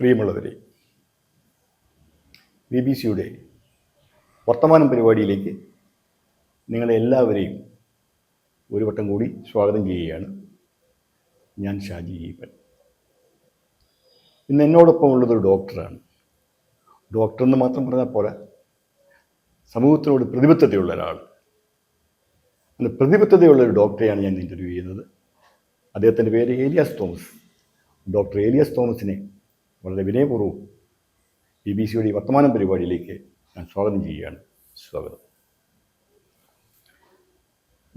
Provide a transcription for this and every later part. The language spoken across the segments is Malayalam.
പ്രിയമുള്ളവരെ ബി ബി സിയുടെ വർത്തമാനം പരിപാടിയിലേക്ക് നിങ്ങളെ എല്ലാവരെയും ഒരു വട്ടം കൂടി സ്വാഗതം ചെയ്യുകയാണ് ഞാൻ ഷാജി ഈപ്പൻ. ഇന്ന് എന്നോടൊപ്പം ഉള്ളതൊരു ഡോക്ടറാണ്. ഡോക്ടർ എന്ന് മാത്രം പറഞ്ഞാൽ പോലെ സമൂഹത്തിനോട് പ്രതിബദ്ധതയുള്ള ഒരാൾ. അങ്ങനെ പ്രതിബദ്ധതയുള്ള ഒരു ഡോക്ടറെയാണ് ഞാൻ ഇന്റർവ്യൂ ചെയ്യുന്നത്. അദ്ദേഹത്തിന്റെ പേര് ഏലിയാസ് തോമസ്. ഡോക്ടർ ഏലിയാസ് തോമസിനെ വളരെ വിനയപൂർവം ബി ബി സിയുടെ വർത്തമാനം പരിപാടിയിലേക്ക് ഞാൻ സ്വാഗതം ചെയ്യുകയാണ്. സ്വാഗതം.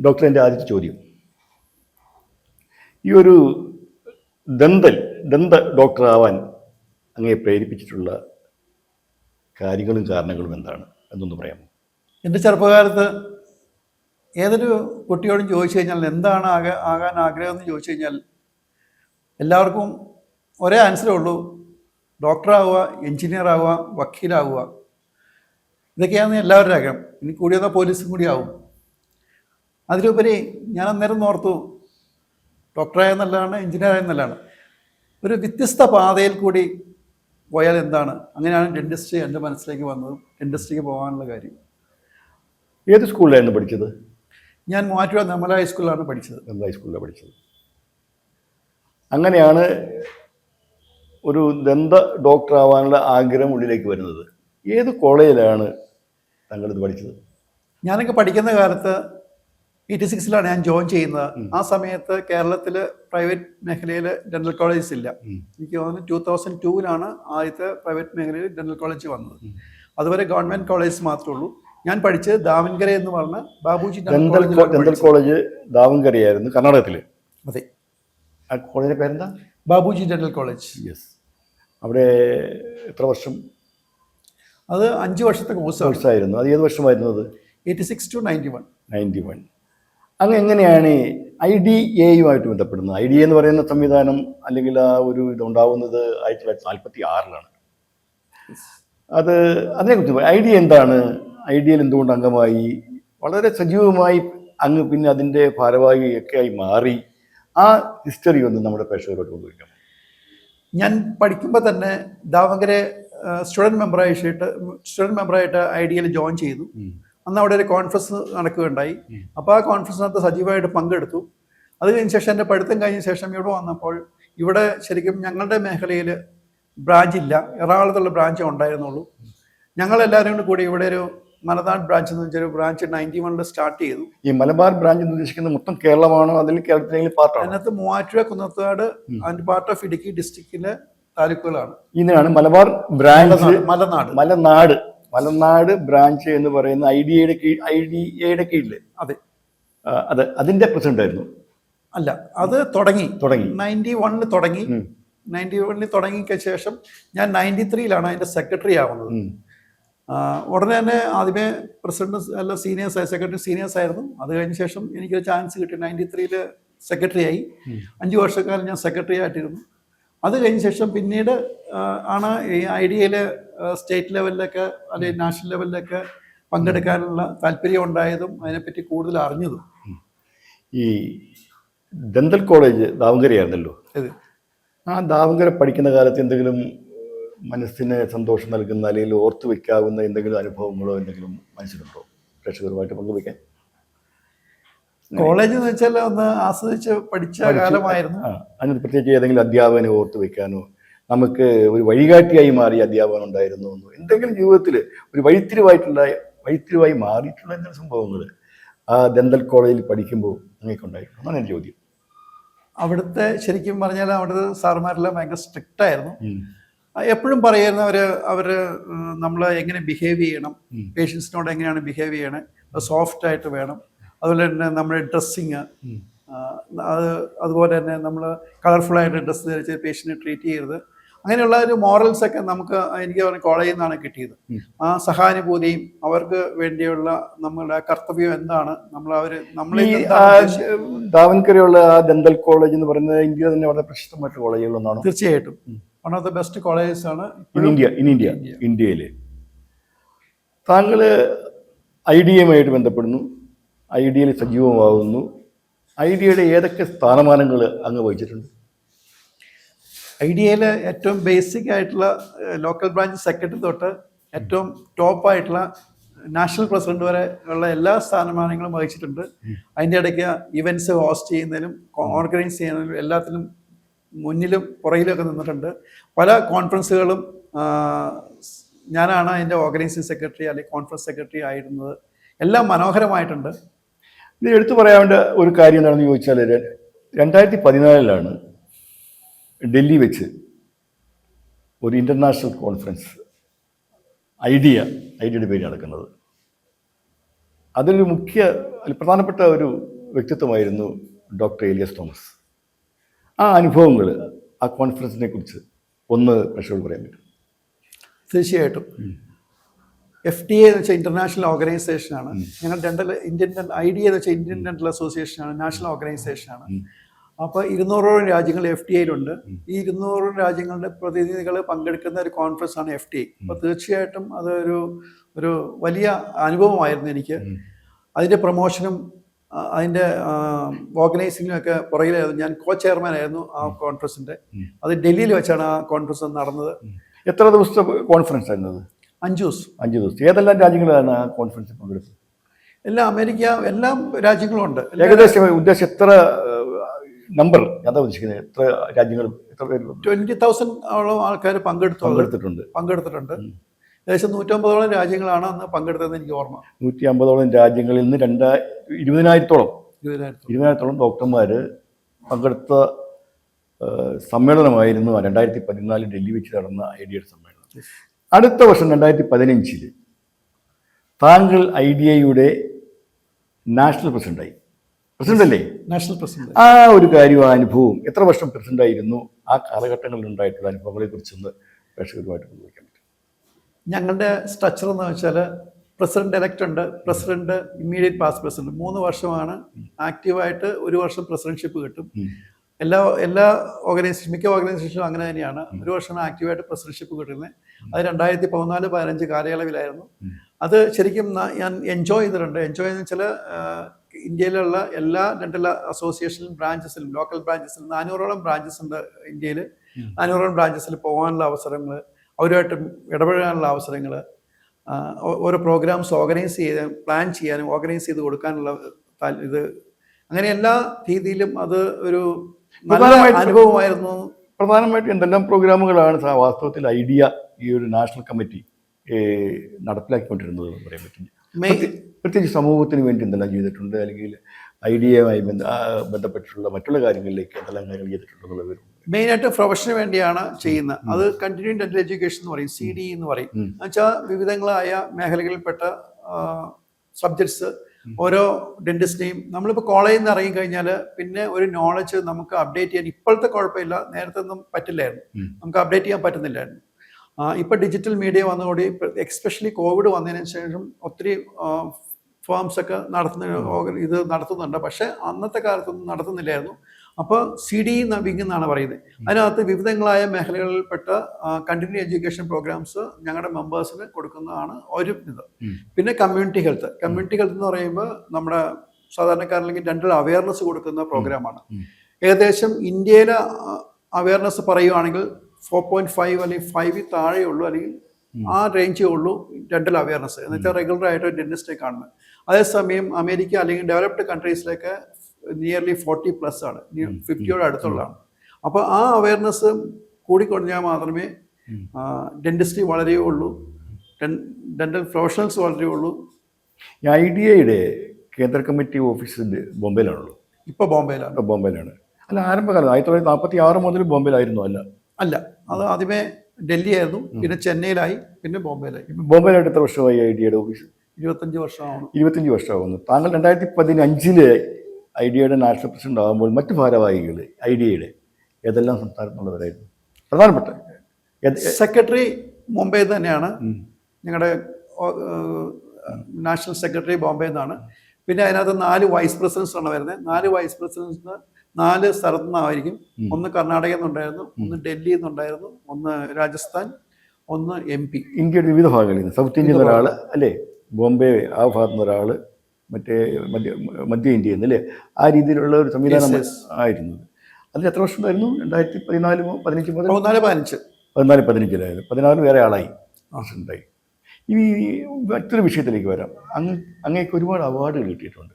ഡോക്ടർ എന്റെ ആദ്യത്തെ ചോദ്യം. ഈ ഒരു ദന്തൽ ദന്ത ഡോക്ടറാവാൻ അങ്ങേ പ്രേരിപ്പിച്ചിട്ടുള്ള കാര്യങ്ങളും കാരണങ്ങളും എന്താണ്? എന്നൊന്ന് പറയാമോ? എന്റെ ചെറുപ്പകാലത്ത് ഏതൊരു കുട്ടിയോടും ചോദിച്ചു കഴിഞ്ഞാൽ എന്താണ് ആക ആകാൻ ആഗ്രഹം എന്ന് ചോദിച്ചു കഴിഞ്ഞാൽ എല്ലാവർക്കും ഒരേ ആൻസറേ ഉള്ളൂ ഡോക്ടറാവുക എഞ്ചിനീയർ ആവുക വക്കീലാവുക. ഇതൊക്കെയാണ് എല്ലാവരുടെ ആഗ്രഹം. ഇനി കൂടി വന്നാൽ പോലീസും കൂടി ആവും. അതിലുപരി ഞാൻ അന്നേരം ഓർത്തു ഡോക്ടറായെന്നല്ലാണ് എഞ്ചിനീയർ ആയെന്നല്ലാണ് ഒരു വ്യത്യസ്ത പാതയിൽ കൂടി പോയാൽ എന്താണ്? അങ്ങനെയാണ് ഡെന്റിസ്റ്റ് എന്റെ മനസ്സിലേക്ക് വന്നത് ഡെന്റിസ്റ്റിക്ക് പോകാനുള്ള കാര്യം. ഏത് സ്കൂളിലായിരുന്നു പഠിച്ചത്? ഞാൻ മൂവാറ്റുപുഴ നമ്മൾ ഹൈസ്കൂളിലാണ് പഠിച്ചത്. നമ്മൾ ഹൈസ്കൂളിലാണ് പഠിച്ചത്. അങ്ങനെയാണ് ഒരു ദന്ത ഡോക്ടർ ആവാനുള്ള ആഗ്രഹം ഉള്ളിലേക്ക് വരുന്നത്. ഏത് കോളേജിലാണ് താങ്കൾ ഇത് പഠിച്ചത്? ഞാനൊക്കെ പഠിക്കുന്ന കാലത്ത് എയ്റ്റി സിക്സിലാണ് ഞാൻ ജോയിൻ ചെയ്യുന്നത്. ആ സമയത്ത് കേരളത്തിൽ പ്രൈവറ്റ് മേഖലയിൽ ഡെന്റൽ കോളേജസ് ഇല്ല. എനിക്ക് തോന്നുന്നു ടൂ തൗസൻഡ് ടൂവിലാണ് ആദ്യത്തെ പ്രൈവറ്റ് മേഖലയിൽ ഡെന്റൽ കോളേജ് വന്നത്. അതുവരെ ഗവൺമെന്റ് കോളേജസ് മാത്രമേ ഉള്ളൂ. ഞാൻ പഠിച്ചത് ദാവൻകര എന്ന് പറഞ്ഞ ബാബുജി ഡെന്റൽ. കോളേജ് ദാവൻകരയായിരുന്നു കർണാടകത്തിൽ അതെ. ആ കോളേജിന്റെ പേരെന്താ? Babuji dental college. യെസ് അവിടെ എത്ര വർഷം? അത് അഞ്ച് വർഷത്തെ കോഴ്സ് കോഴ്സായിരുന്നു. അത് ഏത് വർഷമായിരുന്നു അത്? Eighty six to ninety one. Ninety one. അങ്ങ് എങ്ങനെയാണ് ഐ ഡി എയുമായിട്ട് ബന്ധപ്പെടുന്നത്? ഐ ഡി എന്ന് പറയുന്ന സംവിധാനം അല്ലെങ്കിൽ ആ ഒരു ഇതുണ്ടാവുന്നത് ആയിരത്തി തൊള്ളായിരത്തി നാൽപ്പത്തി ആറിലാണ് അത് അതിനെക്കുറിച്ച് ഐ ഡി എന്താണ്? ഐ ഡിയിൽ എന്തുകൊണ്ട് അംഗമായി? വളരെ സജീവമായി അങ്ങ് പിന്നെ അതിന്റെ ഭാരവാഹിയൊക്കെ ആയി മാറി. ആ ഹിസ്റ്ററി ഒന്ന് നമ്മുടെ പ്രേക്ഷകരോട് കൊണ്ടുവയ്ക്കാം ഞാൻ പഠിക്കുമ്പോൾ തന്നെ ദാവങ്കരെ സ്റ്റുഡന്റ് മെമ്പറായിട്ട് സ്റ്റുഡന്റ് മെമ്പറായിട്ട് ഐ ഡിയിൽ ജോയിൻ ചെയ്തു. അന്ന് അവിടെ ഒരു കോൺഫറൻസ് നടക്കുകയുണ്ടായി. അപ്പോൾ ആ കോൺഫറൻസിനകത്ത് സജീവമായിട്ട് പങ്കെടുത്തു. അത് കഴിഞ്ഞ ശേഷം എന്റെ പഠിത്തം കഴിഞ്ഞ ശേഷം ഇവിടെ വന്നപ്പോൾ ഇവിടെ ശരിക്കും ഞങ്ങളുടെ മേഖലയിൽ ബ്രാഞ്ച് ഇല്ല. എറണാകുളത്തുള്ള ബ്രാഞ്ച് ഉണ്ടായിരുന്നുള്ളൂ. ഞങ്ങളെല്ലാവരും കൂടി ഇവിടെ ഒരു മലനാട് ബ്രാഞ്ച് എന്ന് വെച്ചൊരു ബ്രാഞ്ച് നയന്റി വണ്ണിൽ സ്റ്റാർട്ട് ചെയ്തു. ഈ മലബാർ ബ്രാഞ്ച് എന്ന് ഉദ്ദേശിക്കുന്നത് മൊത്തം കേരളമാണോ അതിൽ കേരളത്തിലെങ്കിലും പാർട്ടാണ് അതിനകത്ത് Muvattupuzha Kunnathunad and part of Idukki ഡിസ്ട്രിക്റ്റിലെ താലൂക്കുകളാണ്. ഇതിനാണ് മലബാർ ബ്രാഞ്ച് മലനാട് മലനാട്. മലനാട്. ബ്രാഞ്ച് എന്ന് പറയുന്ന ഐ ഡി എയുടെ കീഴ് ഐ ഡി എയുടെ കീഴിൽ അതെ അതെ അതിന്റെ പ്രസിഡന്റ് ആയിരുന്നു. അല്ല അത് തുടങ്ങി. തുടങ്ങി. നയന്റി വണ്ണിൽ തുടങ്ങി. നയന്റി വണ്ണിൽ തുടങ്ങിയ ശേഷം ഞാൻ നയന്റി ത്രീയിലാണ് അതിന്റെ സെക്രട്ടറി ആവുന്നത്. ഉടനെ തന്നെ ആദ്യമേ പ്രസിഡന്റ് അല്ല സീനിയേഴ്സ് സെക്രട്ടറി സീനിയേഴ്സ് ആയിരുന്നു. അത് കഴിഞ്ഞ ശേഷം എനിക്കൊരു ചാൻസ് കിട്ടി. നയന്റി ത്രീയിൽ സെക്രട്ടറി ആയി. അഞ്ച് വർഷക്കാലം ഞാൻ സെക്രട്ടറി ആയിട്ടിരുന്നു. അത് കഴിഞ്ഞ ശേഷം പിന്നീട് ആണ് ഈ ഐ ഡിയയിൽ സ്റ്റേറ്റ് ലെവലിലൊക്കെ അല്ലെങ്കിൽ നാഷണൽ ലെവലിലൊക്കെ പങ്കെടുക്കാനുള്ള താല്പര്യം ഉണ്ടായതും അതിനെപ്പറ്റി കൂടുതൽ അറിഞ്ഞതും. ഈ ദന്തൽ കോളേജ് ദാവങ്കരയായിരുന്നല്ലോ ആ ദാവങ്കര പഠിക്കുന്ന കാലത്ത് എന്തെങ്കിലും മനസ്സിന് സന്തോഷം നൽകുന്ന അല്ലെങ്കിൽ ഓർത്തു വയ്ക്കാവുന്ന എന്തെങ്കിലും അനുഭവങ്ങളോ എന്തെങ്കിലും മനസ്സിലുണ്ടോ? പ്രേക്ഷകരുമായിട്ട് പങ്കുവയ്ക്കാൻ. കോളേജ് എന്ന് വെച്ചാൽ ഒന്ന് ആസ്വദിച്ച് പഠിച്ച കാലമായിരുന്നു. അതിന് പ്രത്യേകിച്ച് ഏതെങ്കിലും അധ്യാപകനെ ഓർത്തു വെക്കാനോ നമുക്ക് ഒരു വഴികാട്ടിയായി മാറിയ അധ്യാപകൻ ഉണ്ടായിരുന്നു എന്നോ എന്തെങ്കിലും ജീവിതത്തിൽ ഒരു വഴിത്തിരിവായിട്ടുള്ള വഴിത്തിരിവായി മാറിയിട്ടുള്ള എന്തെങ്കിലും സംഭവങ്ങൾ ആ ദന്തൽ കോളേജിൽ പഠിക്കുമ്പോൾ നിങ്ങൾക്ക് ഉണ്ടായിരുന്നു അതാണ് എന്റെ ചോദ്യം. അവിടുത്തെ ശരിക്കും പറഞ്ഞാൽ അവിടുത്തെ സാറുമാരെല്ലാം ഭയങ്കര സ്ട്രിക്റ്റ് ആയിരുന്നു. എപ്പോഴും പറയുന്ന അവർ അവർ നമ്മൾ എങ്ങനെ ബിഹേവ് ചെയ്യണം. പേഷ്യൻസിനോട് എങ്ങനെയാണ് ബിഹേവ് ചെയ്യണേ സോഫ്റ്റ് ആയിട്ട് വേണം. അതുപോലെ തന്നെ നമ്മുടെ ഡ്രസ്സിങ്. അത് അതുപോലെ തന്നെ നമ്മൾ കളർഫുള്ളായിട്ട് ഡ്രസ്സ് ധരിച്ച് പേഷ്യന്റിനെ ട്രീറ്റ് ചെയ്യരുത്. അങ്ങനെയുള്ള ഒരു മോറൽസ് ഒക്കെ നമുക്ക് എനിക്ക് പറഞ്ഞ കോളേജിൽ നിന്നാണ് കിട്ടിയത്. ആ സഹാനുഭൂതിയും അവർക്ക് വേണ്ടിയുള്ള നമ്മളുടെ കർത്തവ്യം എന്താണ്? നമ്മൾ അവർ നമ്മളെ ദാവൻകരയുള്ള ആ ദന്തൽ കോളേജ് എന്ന് പറയുന്നത് ഇന്ത്യയിൽ തന്നെ വളരെ പ്രശസ്തമായിട്ടുള്ള കോളേജുകളൊന്നാണ് തീർച്ചയായിട്ടും. One of the best colleges ആണ് ഇന്ത്യ ഇൻ ഇന്ത്യ ഇന്ത്യ. ഇന്ത്യയിൽ താങ്കൾ ഐ ഡി എയുമായിട്ട് ബന്ധപ്പെടുന്നു. ഐ ഡിയിൽ സജീവമാകുന്നു. ഐ ഡിയുടെ ഏതൊക്കെ സ്ഥാനമാനങ്ങൾ അങ്ങ് വഹിച്ചിട്ടുണ്ട്? ഐ ഡി എയിലെ ഏറ്റവും ബേസിക് ആയിട്ടുള്ള ലോക്കൽ ബ്രാഞ്ച് സെക്രട്ടറി തൊട്ട് ഏറ്റവും ടോപ്പായിട്ടുള്ള നാഷണൽ പ്രസിഡന്റ് വരെ ഉള്ള എല്ലാ സ്ഥാനമാനങ്ങളും വഹിച്ചിട്ടുണ്ട്. അതിന്റെ ഇടയ്ക്ക് ഇവന്റ്സ് ഹോസ്റ്റ് ചെയ്യുന്നതിലും ഓർഗനൈസ് ചെയ്യുന്നതിലും എല്ലാത്തിനും മുന്നിലും പുറയിലൊക്കെ നിന്നിട്ടുണ്ട്. പല കോൺഫറൻസുകളും ഞാനാണ് അതിന്റെ ഓർഗനൈസിംഗ് സെക്രട്ടറി അല്ലെങ്കിൽ കോൺഫറൻസ് സെക്രട്ടറി ആയിരുന്നത്. എല്ലാം മനോഹരമായിട്ടുണ്ട്. ഇത് എടുത്തു പറയാവേണ്ട ഒരു കാര്യം എന്താണെന്ന് ചോദിച്ചാൽ രണ്ടായിരത്തി പതിനാലിലാണ് ഡൽഹി വെച്ച് ഒരു ഇന്റർനാഷണൽ കോൺഫറൻസ് ഐഡിയ ഐഡിയയുടെ പേര് നടക്കുന്നത് അതിലൊരു മുഖ്യ പ്രധാനപ്പെട്ട ഒരു വ്യക്തിത്വമായിരുന്നു ഡോക്ടർ എലിയസ് തോമസ്. ആ അനുഭവങ്ങൾ ആ കോൺഫറൻസിനെ കുറിച്ച് ഒന്ന് പ്രശ്നങ്ങൾ പറയാൻ പറ്റും. തീർച്ചയായിട്ടും. എഫ് ഡി എ എന്ന് വെച്ചാൽ ഇന്റർനാഷണൽ ഓർഗനൈസേഷനാണ് ഞങ്ങൾ ഡെന്റൽ ഇന്ത്യൻ ഐ ഡി എന്ന് വെച്ചാൽ ഇന്ത്യൻ ഡെന്റൽ അസോസിയേഷനാണ് നാഷണൽ ഓർഗനൈസേഷനാണ് അപ്പോൾ ഇരുന്നൂറോളം രാജ്യങ്ങൾ എഫ് ഡി ഐയിലുണ്ട് ഈ ഇരുന്നൂറോളം രാജ്യങ്ങളുടെ പ്രതിനിധികൾ പങ്കെടുക്കുന്ന ഒരു കോൺഫറൻസ് ആണ് എഫ് ഡി ഐ അപ്പോൾ തീർച്ചയായിട്ടും അതൊരു ഒരു വലിയ അനുഭവമായിരുന്നു എനിക്ക്. അതിന്റെ പ്രൊമോഷനും അതിന്റെ ഓർഗനൈസിങ്ങിനൊക്കെ പുറകിലായിരുന്നു ഞാൻ കോ ചെയർമാൻ ആയിരുന്നു ആ കോൺഫറൻസിന്റെ അത് ഡൽഹിയിൽ വെച്ചാണ് ആ കോൺഫറൻസ് നടന്നത്. എത്ര ദിവസത്തെ കോൺഫറൻസ് ആയിരുന്നു അഞ്ച് ദിവസം. അഞ്ച് ദിവസം. ഏതെല്ലാം രാജ്യങ്ങളാണ് ആ കോൺഫറൻസിൽ പങ്കെടുത്തത്? എല്ലാം അമേരിക്ക എല്ലാ രാജ്യങ്ങളും ഉണ്ട്. ഏകദേശം ഉദ്ദേശം എത്ര നമ്പർ അതാ ഉദ്ദേശിക്കുന്നത് എത്ര രാജ്യങ്ങൾ എത്ര പേര് ട്വന്റി തൗസൻഡ് ഓളം ആൾക്കാർ പങ്കെടുത്തു. പങ്കെടുത്തിട്ടുണ്ട്. പങ്കെടുത്തിട്ടുണ്ട്. ഏകദേശം നൂറ്റമ്പതോളം രാജ്യങ്ങളാണ് അന്ന് പങ്കെടുത്തതെന്ന് എനിക്ക് ഓർമ്മ. നൂറ്റി അമ്പതോളം രാജ്യങ്ങളിൽ നിന്ന് രണ്ടാ ഇരുപതിനായിരത്തോളം ഇരുപതിനായിരത്തി ഇരുപതിനായിരത്തോളം ഡോക്ടർമാർ പങ്കെടുത്ത സമ്മേളനമായിരുന്നു രണ്ടായിരത്തി പതിനാലിൽ ഡൽഹി വെച്ച് നടന്ന ഐ ഡി സമ്മേളനം. അടുത്ത വർഷം രണ്ടായിരത്തി പതിനഞ്ചിൽ താങ്കൾ ഐ ഡി ഐയുടെ നാഷണൽ പ്രസിഡന്റായി. പ്രസിഡന്റ് അല്ലേ നാഷണൽ പ്രസിഡന്റ്. ആ ഒരു കാര്യവും ആ അനുഭവം എത്ര വർഷം പ്രസിഡന്റ് ആയിരുന്നു ആ കാലഘട്ടങ്ങളിൽ ഉണ്ടായിട്ടുള്ള അനുഭവങ്ങളെ കുറിച്ചൊന്ന് പ്രേക്ഷകരുമായിട്ട് പങ്കുവയ്ക്കാൻ പറ്റും ഞങ്ങളുടെ സ്ട്രക്ചർ എന്ന് വെച്ചാൽ പ്രസിഡന്റ് ഇലക്ട് ഉണ്ട് പ്രസിഡന്റ് ഇമ്മീഡിയറ്റ് പാസ് പ്രസിഡന്റ് മൂന്ന് വർഷമാണ് ആക്റ്റീവായിട്ട് ഒരു വർഷം പ്രസിഡന്റ്ഷിപ്പ് കിട്ടും. എല്ലാ എല്ലാ ഓർഗനൈസേഷൻ മിക്ക ഓർഗനൈസേഷനും അങ്ങനെ തന്നെയാണ്. ഒരു വർഷമാണ് ആക്റ്റീവായിട്ട് പ്രസിഡന്റ്ഷിപ്പ് കിട്ടുന്നത്. അത് രണ്ടായിരത്തി പതിനാല് പതിനഞ്ച് കാലയളവിലായിരുന്നു. അത് ശരിക്കും ഞാൻ എൻജോയ് ചെയ്തിട്ടുണ്ട്. എൻജോയ് എന്ന് വെച്ചാൽ ഇന്ത്യയിലുള്ള എല്ലാ ഡെന്റൽ അസോസിയേഷനിലും ബ്രാഞ്ചസിലും ലോക്കൽ ബ്രാഞ്ചസിലും നാനൂറോളം ബ്രാഞ്ചസ് ഉണ്ട് ഇന്ത്യയിൽ. നാനൂറോളം ബ്രാഞ്ചസിൽ പോകാനുള്ള അവസരങ്ങൾ അവരുമായിട്ട് ഇടപഴകാനുള്ള അവസരങ്ങൾ ഓരോ പ്രോഗ്രാംസ് ഓർഗനൈസ് ചെയ്ത് പ്ലാൻ ചെയ്യാനും ഓർഗനൈസ് ചെയ്ത് കൊടുക്കാനുള്ള ഇത്. അങ്ങനെ എല്ലാ രീതിയിലും അത് ഒരു നല്ല അനുഭവമായിരുന്നു. പ്രധാനമായിട്ടും എന്തെല്ലാം പ്രോഗ്രാമുകളാണ് വാസ്തവത്തിൽ ഐഡിയ ഈ ഒരു നാഷണൽ കമ്മിറ്റി നടപ്പിലാക്കിക്കൊണ്ടിരുന്നത് എന്ന് പറയാൻ പറ്റില്ല. പ്രത്യേകിച്ച് സമൂഹത്തിന് വേണ്ടി എന്തെല്ലാം ചെയ്തിട്ടുണ്ട്? അല്ലെങ്കിൽ ഐഡിയയുമായി ബന്ധപ്പെട്ടിട്ടുള്ള മറ്റുള്ള കാര്യങ്ങളിലേക്ക് എന്തെല്ലാം കാര്യങ്ങൾ ചെയ്തിട്ടുണ്ടെന്നുള്ള വിവരം മെയിനായിട്ട് പ്രൊഫഷന് വേണ്ടിയാണ് ചെയ്യുന്നത്. അത് കണ്ടിന്യൂ ഡെന്റൽ എഡ്യൂക്കേഷൻ എന്ന് പറയും സി ഡി എന്ന് പറയും. എന്നുവെച്ചാൽ വിവിധങ്ങളായ മേഖലകളിൽപ്പെട്ട സബ്ജക്ട്സ് ഓരോ ഡെന്റിസ്റ്റിനെയും നമ്മളിപ്പോൾ കോളേജിൽ നിന്ന് ഇറങ്ങിക്കഴിഞ്ഞാൽ പിന്നെ ഒരു നോളജ് നമുക്ക് അപ്ഡേറ്റ് ചെയ്യാൻ ഇപ്പോഴത്തെ കുഴപ്പമില്ല. നേരത്തെ ഒന്നും പറ്റില്ലായിരുന്നു നമുക്ക് അപ്ഡേറ്റ് ചെയ്യാൻ പറ്റുന്നില്ലായിരുന്നു. ഇപ്പം ഇപ്പൊ ഡിജിറ്റൽ മീഡിയ വന്നുകൂടി എക്സ്പെഷ്യലി കോവിഡ് വന്നതിന് ശേഷം ഒത്തിരി ഫേംസ് ഒക്കെ നടത്തുന്ന ഇത് നടത്തുന്നുണ്ട്. പക്ഷേ അന്നത്തെ കാലത്തൊന്നും നടത്തുന്നില്ലായിരുന്നു. അപ്പോൾ സി ഡി വിങ് എന്നാണ് പറയുന്നത്. അതിനകത്ത് വിവിധങ്ങളായ മേഖലകളിൽപ്പെട്ട കണ്ടിന്യൂ എഡ്യൂക്കേഷൻ പ്രോഗ്രാംസ് ഞങ്ങളുടെ മെമ്പേഴ്സിന് കൊടുക്കുന്നതാണ് ഒരു ഇത്. പിന്നെ കമ്മ്യൂണിറ്റി ഹെൽത്ത് കമ്മ്യൂണിറ്റി ഹെൽത്ത് എന്ന് പറയുമ്പോൾ നമ്മുടെ സാധാരണക്കാരിലേക്ക് രണ്ടിൽ അവയർനെസ് കൊടുക്കുന്ന പ്രോഗ്രാമാണ് ഏകദേശം ഇന്ത്യയിലെ അവയർനെസ് പറയുവാണെങ്കിൽ ഫോർ പോയിന്റ് ഫൈവ് അല്ലെങ്കിൽ ഫൈവിൽ താഴെയുള്ളൂ അല്ലെങ്കിൽ ആ റേഞ്ചേ ഉള്ളൂ ഡെന്റൽ അവയർനെസ് എന്ന് വെച്ചാൽ റെഗുലർ ആയിട്ട് ഡെന്റിസ്റ്റേ കാണുന്നത്. അതേസമയം അമേരിക്ക അല്ലെങ്കിൽ ഡെവലപ്ഡ് കൺട്രീസിലേക്ക് നിയർലി ഫോർട്ടി പ്ലസ് ആണ്. ഫിഫ്റ്റിയോട് അടുത്തുള്ളതാണ്. അപ്പോൾ ആ അവയർനെസ് കൂടിക്കൊടുഞ്ഞാൽ മാത്രമേ ഡെന്റിസ്റ്റി വളരെ ഉള്ളൂ. ഡെന്റൽ പ്രൊഫഷണൽസ് വളരെ ഉള്ളൂ. ഈ ഐ ഡി ഐയുടെ കേന്ദ്ര കമ്മിറ്റി ഓഫീസ് ബോംബെയിലാണല്ലോ. ഇപ്പോൾ ബോംബെയിലാണ്. ബോംബെയിലാണ്. അല്ല ആരംഭകാലം ആയിരത്തി തൊള്ളായിരത്തി നാൽപ്പത്തി ആറ് മുതൽ ബോംബെയിലായിരുന്നു അല്ല? അല്ല അത് ആദ്യമേ ഡൽഹി ആയിരുന്നു പിന്നെ ചെന്നൈയിലായി പിന്നെ ബോംബെയിലായി. ഇപ്പം ബോംബെയിലായിട്ട് എത്ര വർഷമായി ഐ ഡിയുടെ ഓഫീസ്? ഇരുപത്തഞ്ച് വർഷമാണ്. ഇരുപത്തഞ്ച് വർഷമാകുന്നു താങ്കൾ രണ്ടായിരത്തി പതിനഞ്ചിൽ ഐ ഡിയുടെ നാഷണൽ പ്രസിഡന്റ് ആകുമ്പോൾ മറ്റു ഭാരവാഹികൾ ഐ ഡിയുടെ ഏതെല്ലാം സംസ്ഥാനത്തുള്ളവരായിരുന്നു? പ്രധാനപ്പെട്ട സെക്രട്ടറി മുംബൈ തന്നെയാണ്. ഞങ്ങളുടെ നാഷണൽ സെക്രട്ടറി ബോംബെ നിന്നാണ് പിന്നെ അതിനകത്ത് നാല് വൈസ് പ്രസിഡൻസ് ആണ് വരുന്നത്. നാല് വൈസ് പ്രസിഡൻസ് നാല് സ്ഥലത്തു നിന്നായിരിക്കും ഒന്ന് കർണാടകയിൽ നിന്നുണ്ടായിരുന്നു ഒന്ന് ഡൽഹിയിൽ നിന്നുണ്ടായിരുന്നു ഒന്ന് രാജസ്ഥാൻ ഒന്ന് എം പി. ഇന്ത്യയുടെ വിവിധ ഭാഗങ്ങളിൽ നിന്ന് സൗത്ത് ഇന്ത്യയിൽ നിന്ന് ഒരാൾ അല്ലേ? ബോംബെ ആ ഭാഗത്തു നിന്ന് ഒരാൾ മറ്റേ മധ്യ മധ്യ ഇന്ത്യയിൽ നിന്ന് അല്ലേ ആ രീതിയിലുള്ള ഒരു സംവിധാനം ആയിരുന്നു. അതിൽ എത്ര വർഷം ഉണ്ടായിരുന്നു? രണ്ടായിരത്തി പതിനാല് പതിനഞ്ച് മുതൽ? പതിനാല് പതിനഞ്ച്. പതിനാല് പതിനഞ്ചിലായിരുന്നു. പതിനാല് വേറെ ആളായി. ഉണ്ടായി ഇനി മറ്റൊരു വിഷയത്തിലേക്ക് വരാം. അങ്ങ് അങ്ങേക്ക് ഒരുപാട് അവാർഡുകൾ കിട്ടിയിട്ടുണ്ട്.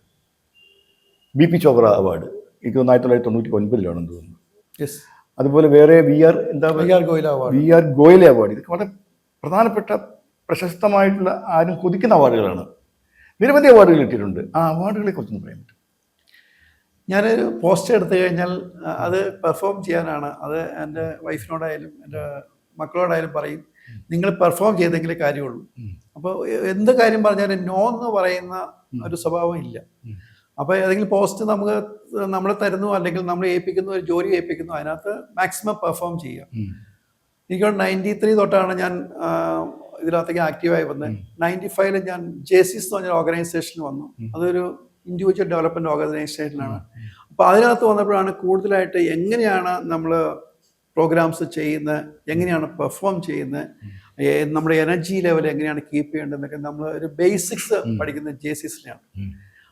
B P Chopra award. എനിക്ക് ആയിരത്തി തൊള്ളായിരത്തി തൊണ്ണൂറ്റി ഒൻപതിലാണെന്ന് തോന്നുന്നു. യെസ് അതുപോലെ വേറെ വി ആർ എന്താ V R Goyal award. V R ഗോയലെ award. ഇതൊക്കെ വളരെ പ്രധാനപ്പെട്ട പ്രശസ്തമായിട്ടുള്ള ആരും കൊതിക്കുന്ന അവാർഡുകളാണ്. നിരവധി അവാർഡുകൾ കിട്ടിയിട്ടുണ്ട്. ആ അവാർഡുകളെ കുറിച്ചൊന്ന് പറയാൻ പറ്റും. ഞാനൊരു പോസ്റ്റ് എടുത്തു കഴിഞ്ഞാൽ അത് പെർഫോം ചെയ്യാനാണ്. അത് എന്റെ വൈഫിനോടായാലും എന്റെ മക്കളോടായാലും പറയും നിങ്ങൾ പെർഫോം ചെയ്തെങ്കിലേ കാര്യമുള്ളൂ. അപ്പോൾ എന്ത് കാര്യം പറഞ്ഞാലും നോ എന്ന് പറയുന്ന ഒരു സ്വഭാവം ഇല്ല. അപ്പോൾ ഏതെങ്കിലും പോസ്റ്റ് നമുക്ക് നമ്മൾ തരുന്നു അല്ലെങ്കിൽ നമ്മൾ ഏൽപ്പിക്കുന്നു ഒരു ജോലി ഏൽപ്പിക്കുന്നു അതിനകത്ത് മാക്സിമം പെർഫോം ചെയ്യുക. എനിക്ക് നയന്റി ത്രീ തൊട്ടാണ് ഞാൻ ഇതിനകത്തേക്ക് ആക്റ്റീവായി വന്നത് നയന്റി ഫൈവിൽ ഞാൻ ജെ സിസ് എന്ന് പറഞ്ഞ ഓർഗനൈസേഷനിൽ വന്നു. അതൊരു ഇൻഡിവിജ്വൽ ഡെവലപ്മെന്റ് ഓർഗനൈസേഷനാണ് അപ്പോൾ അതിനകത്ത് വന്നപ്പോഴാണ് കൂടുതലായിട്ട് എങ്ങനെയാണ് നമ്മൾ പ്രോഗ്രാംസ് ചെയ്യുന്നത് എങ്ങനെയാണ് പെർഫോം ചെയ്യുന്നത് നമ്മുടെ എനർജി ലെവൽ എങ്ങനെയാണ് കീപ്പ് ചെയ്യേണ്ടതെന്നൊക്കെ നമ്മൾ ഒരു ബേസിക്സ് പഠിക്കുന്ന ജെ ഉം.